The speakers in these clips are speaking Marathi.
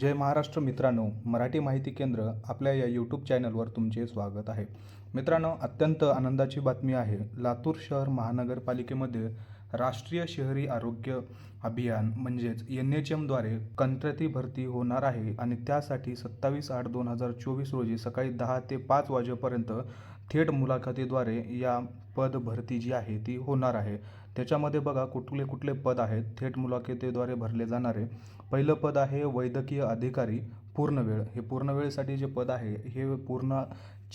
जय महाराष्ट्र मित्रांनो मराठी माहिती केंद्र आपल्या या यूट्यूब चॅनलवर तुमचे स्वागत आहे. मित्रांनो अत्यंत आनंदाची बातमी आहे लातूर शहर महानगरपालिकेमध्ये राष्ट्रीय शहरी आरोग्य अभियान म्हणजेच एन एच एमद्वारे कंत्राटी भरती होणार आहे आणि त्यासाठी सत्तावीस आठ दोन हजार चोवीस रोजी सकाळी दहा ते पाच वाजेपर्यंत थेट मुलाखतीद्वारे या पद भरती जी आहे ती होणार आहे. त्याच्यामध्ये बघा कुठले कुठले पद आहेत थेट मुलाखतीद्वारे भरले जाणारे. पहिलं पद आहे वैद्यकीय अधिकारी पूर्ण वेळ हे पूर्ण वेळेसाठी जे पद आहे हे पूर्ण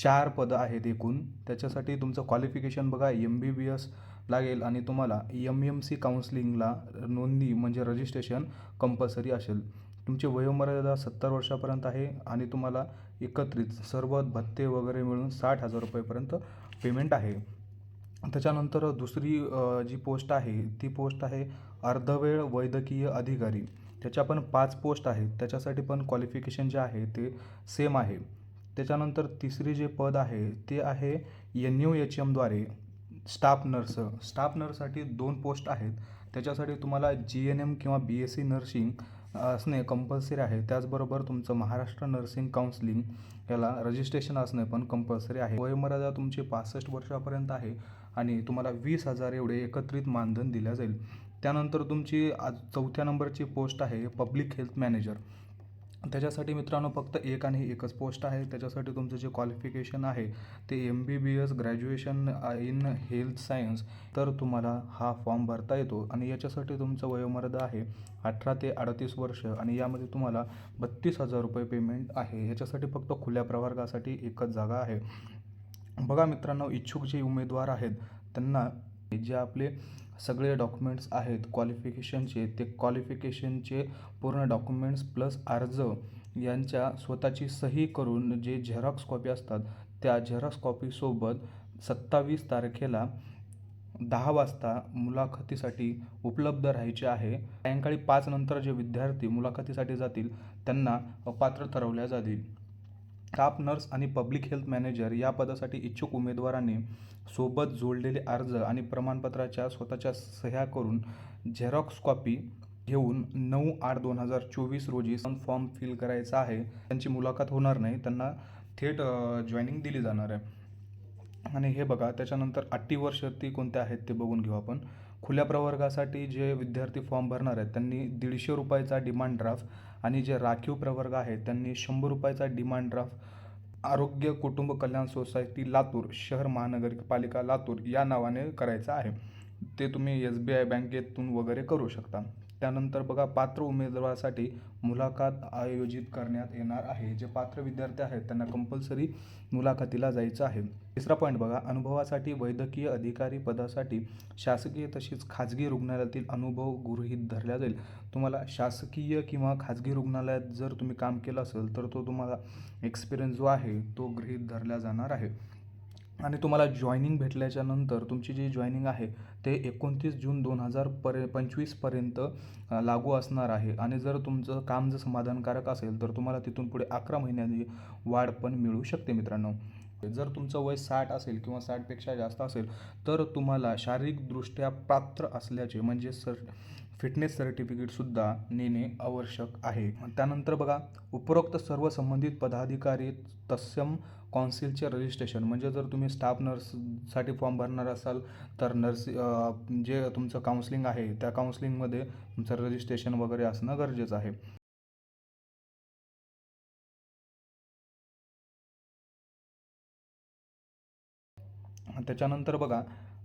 चार पदं आहेत एकूण. त्याच्यासाठी तुमचं क्वालिफिकेशन बघा एम बी बी एस लागेल आणि तुम्हाला एम एम सी काउन्सिलिंगला नोंदणी म्हणजे रजिस्ट्रेशन कंपल्सरी असेल. तुमची वयोमर्यादा सत्तर वर्षापर्यंत आहे आणि तुम्हाला एकत्रित सर्व भत्ते वगैरे मिळून साठ हजार रुपयेपर्यंत पेमेंट आहे. त्याच्यानंतर दुसरी जी पोस्ट आहे ती पोस्ट आहे अर्धवेळ वैद्यकीय अधिकारी. त्याच्या पण पाच पोस्ट आहेत. त्याच्यासाठी पण क्वालिफिकेशन जे आहे ते सेम आहे. त्याच्यानंतर तिसरी जे पद आहे ते आहे एन यू एच एमद्वारे स्टाफ नर्स स्टाफ नर्ससाठी दोन पोस्ट आहेत. त्याच्यासाठी तुम्हाला जी एन एम किंवा बी एस सी नर्सिंग असणे कंपल्सरी आहे. त्याचबरोबर तुमचं महाराष्ट्र नर्सिंग काउन्सिलिंग याला रजिस्ट्रेशन असणे पण कंपल्सरी आहे. वयोमर्यादा तुमची पासष्ट वर्षापर्यंत आहे आणि तुम्हाला वीस हजार एवढे एकत्रित मानधन दिल्या जाईल. त्यानंतर तुमची आज चौथ्या नंबरची पोस्ट आहे पब्लिक हेल्थ मॅनेजर त्याच्यासाठी मित्रांनो फक्त एक आणि एकच पोस्ट आहे. त्याच्यासाठी तुमचं जे क्वालिफिकेशन आहे ते M B B S graduation in health science तर तुम्हाला हा फॉर्म भरता येतो. आणि याच्यासाठी तुमचं वयोमर्यादा आहे अठरा ते अडतीस वर्ष आणि यामध्ये तुम्हाला बत्तीस हजार रुपये पेमेंट आहे. याच्यासाठी फक्त खुल्या प्रवर्गासाठी एकच जागा आहे. बघा मित्रांनो इच्छुक जे उमेदवार आहेत त्यांना जे आपले सगळे डॉक्युमेंट्स आहेत क्वालिफिकेशनचे ते क्वालिफिकेशनचे पूर्ण डॉक्युमेंट्स प्लस अर्ज यांच्या स्वतःची सही करून जे झेरॉक्स कॉपी असतात त्या झेरॉक्स कॉपीसोबत सत्तावीस तारखेला दहा वाजता मुलाखतीसाठी उपलब्ध राहायचे आहे. सायंकाळी पाच नंतर जे विद्यार्थी मुलाखतीसाठी जातील त्यांना अपात्र ठरवल्या जातील. स्टाफ नर्स आणि पब्लिक हेल्थ मॅनेजर या पदासाठी इच्छुक उमेदवारांनी सोबत जोडलेले अर्ज आणि प्रमाणपत्राच्या स्वतःच्या सह्या करून झेरॉक्स कॉपी घेऊन नऊ आठ दोन हजार चोवीस रोजी सन फॉर्म फिल करायचा आहे. त्यांची मुलाखत होणार नाही. त्यांना थेट जॉईनिंग दिली जाणार आहे. आणि हे बघा त्याच्यानंतर अठ्ठी वर्ष ती कोणत्या आहेत ते बघून घेऊ आपण. खुल्या प्रवर्गासाठी जे विद्यार्थी फॉर्म भरणार आहेत त्यांनी दीडशे रुपयाचा डिमांड ड्राफ्ट आणि जे राखीव प्रवर्ग आहेत त्यांनी शंभर रुपयाचा डिमांड ड्राफ्ट आरोग्य कुटुंब कल्याण सोसायटी लातूर शहर महानगरपालिका लातूर या नावाने करायचं आहे. ते तुम्ही एस बी आय बँकेतून वगैरे करू शकता. त्यानंतर बघा पात्र उमेदवारासाठी मुलाखत आयोजित करण्यात येणार आहे. जे पात्र विद्यार्थी आहेत त्यांना कंपल्सरी मुलाखतीला जायचं आहे. तिसरा पॉईंट बघा अनुभवासाठी वैद्यकीय अधिकारी पदासाठी शासकीय तसेच खाजगी रुग्णालयातील अनुभव गृहीत धरला जाईल. तुम्हाला शासकीय किंवा खाजगी रुग्णालयात जर तुम्ही काम केलं असेल तर तो तुम्हाला एक्सपिरियन्स जो आहे तो गृहीत धरला जाणार आहे. आणि तुम्हाला जॉईनिंग भेटल्याच्यानंतर तुमची जी जॉईनिंग आहे ते एकोणतीस जून दोन हजार पर पंचवीसपर्यंत लागू असणार आहे. आणि जर तुमचं काम जर समाधानकारक असेल तर तुम्हाला तिथून पुढे अकरा महिन्यांनी वाढ पण मिळू शकते मित्रांनो. जर तुमचं वय साठ असेल किंवा साठपेक्षा जास्त असेल तर तुम्हाला शारीरिकदृष्ट्या पात्र असल्याचे म्हणजे सर फिटनेस सर्टिफिकेटसुद्धा नेणे आवश्यक आहे. त्यानंतर बघा उपरोक्त सर्व संबंधित पदाधिकारी तत्सम कॉन्सिलचे रजिस्ट्रेशन म्हणजे जर तुम्ही स्टाफ नर्ससाठी फॉर्म भरणार असाल तर नर्स जे तुमचं काउन्सिलिंग आहे त्या काउन्सिलिंगमध्ये तुमचं रजिस्ट्रेशन वगैरे असणं गरजेचं आहे. त्याच्यानंतर बघा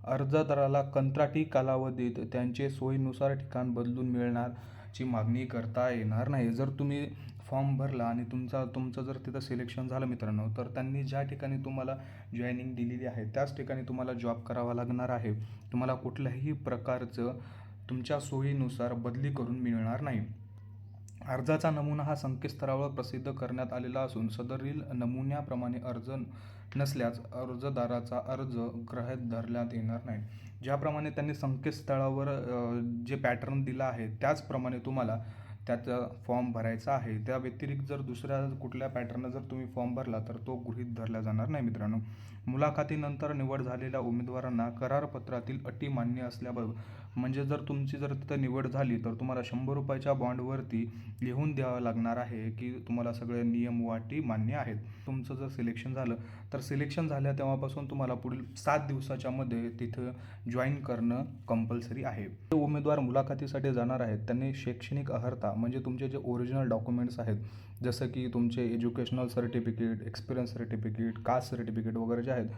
अर्जदाराला कंत्राटी कालावधीत त्यांचे सोयीनुसार ठिकाण बदलून मिळणार. ची मागणी करता येणार नाही. जर तुम्ही फॉर्म भरला आणि तुमचा तुमचं जर तिथं सिलेक्शन झालं मित्रांनो तर त्यांनी ज्या ठिकाणी तुम्हाला जॉईनिंग दिलेली आहे त्याच ठिकाणी तुम्हाला जॉब करावा लागणार आहे. तुम्हाला कुठल्याही प्रकारचं तुमच्या सोयीनुसार बदली करून मिळणार नाही. अर्जाचा नमुना हा संकेतस्थळावर प्रसिद्ध करण्यात आलेला असून सदरील नमुन्याप्रमाणे अर्ज नसल्यास अर्जदाराचा अर्ज ग्रहित धरण्यात येणार नाही. ज्याप्रमाणे त्यांनी संकेतस्थळावर जे पॅटर्न दिला आहे त्याचप्रमाणे तुम्हाला त्याचा फॉर्म भरायचा आहे. त्या व्यतिरिक्त जर दुसऱ्या कुठल्या पॅटर्न जर तुम्ही फॉर्म भरला तर तो गृहीत धरला जाणार नाही मित्रांनो. मुलाखतीनंतर निवड झालेल्या उमेदवारांना करारपत्रातील अटी मान्य असल्याबाबत म्हणजे जर तुमची जर तिथं निवड झाली तर तुम्हाला शंभर रुपयाच्या बॉन्डवरती लिहून द्यावं लागणार आहे की तुम्हाला सगळे नियम व अटी मान्य आहेत. तुमचं जर सिलेक्शन झालं तर सिलेक्शन झाल्या तेव्हापासून तुम्हाला पुढील सात दिवसाच्यामध्ये तिथं जॉईन करणं कंपल्सरी आहे. जे उमेदवार मुलाखतीसाठी जाणार आहेत त्यांनी शैक्षणिक अर्हता म्हणजे तुमचे जे ओरिजिनल डॉक्युमेंट्स आहेत जसं की तुमचे educational certificate experience certificate caste certificate वगैरे जे आहेत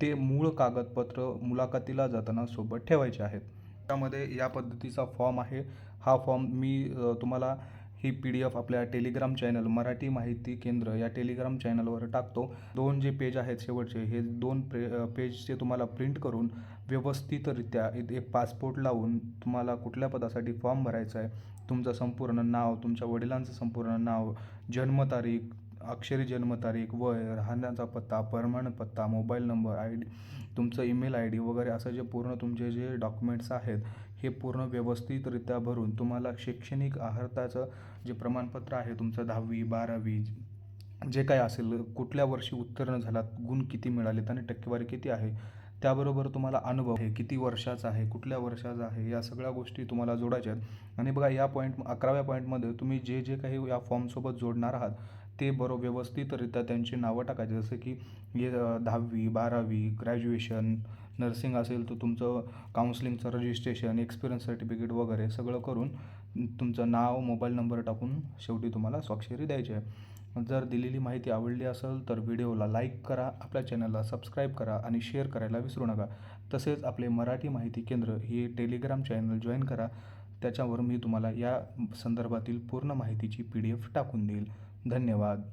ते मूळ कागदपत्र मुलाखतीला जाताना सोबत ठेवायचे आहेत. त्यामध्ये या पद्धतीचा फॉर्म आहे. हा फॉर्म मी तुम्हाला ही पी डी एफ आपल्या टेलिग्राम चॅनल मराठी माहिती केंद्र या टेलिग्राम चॅनलवर टाकतो. दोन जे पेज आहेत शेवटचे हे दोन प्रे पेजचे तुम्हाला प्रिंट करून व्यवस्थितरित्या इथे एक पासपोर्ट लावून तुम्हाला कुठल्या पदासाठी फॉर्म भरायचा आहे तुमचं संपूर्ण नाव तुमच्या वडिलांचं संपूर्ण नाव जन्मतारीख अक्षरी जन्मतारीख वय राहण्याचा पत्ता परमानंट पत्ता मोबाईल नंबर आय डी तुमचं ईमेल आय डी वगैरे असं जे पूर्ण तुमचे जे डॉक्युमेंट्स आहेत हे पूर्ण व्यवस्थितरित्या भरून तुम्हाला शैक्षणिक अर्हताचं जे प्रमाणपत्र आहे तुमचं दहावी बारावी जे काय असेल कुठल्या वर्षी उत्तीर्ण झालात गुण किती मिळालेत आणि टक्केवारी किती आहे त्याबरोबर तुम्हाला अनुभव आहे किती वर्षाचा आहे कुठल्या वर्षाचा आहे या सगळ्या गोष्टी तुम्हाला जोडायच्या आहेत. आणि बघा या पॉईंट अकराव्या पॉईंटमध्ये तुम्ही जे जे काही या फॉर्मसोबत जोडणार आहात ते बरोबर व्यवस्थितरित्या त्यांची नावं टाकायची. जसं की ये दहावी बारावी ग्रॅज्युएशन नर्सिंग असेल तर तुमचं काउन्सिलिंगचं रजिस्ट्रेशन एक्सपिरियन्स सर्टिफिकेट वगैरे सगळं करून तुमचं नाव मोबाईल नंबर टाकून शेवटी तुम्हाला स्वाक्षरी द्यायची आहे. जर दिलेली माहिती आवडली असेल तर व्हिडिओला लाईक करा आपल्या चॅनलला सबस्क्राईब करा आणि शेअर करायला विसरू नका. तसेच आपले मराठी माहिती केंद्र हे टेलिग्राम चॅनल जॉईन करा. त्याच्यावर मी तुम्हाला या संदर्भातील पूर्ण माहितीची पी डी एफ टाकून देईल. धन्यवाद.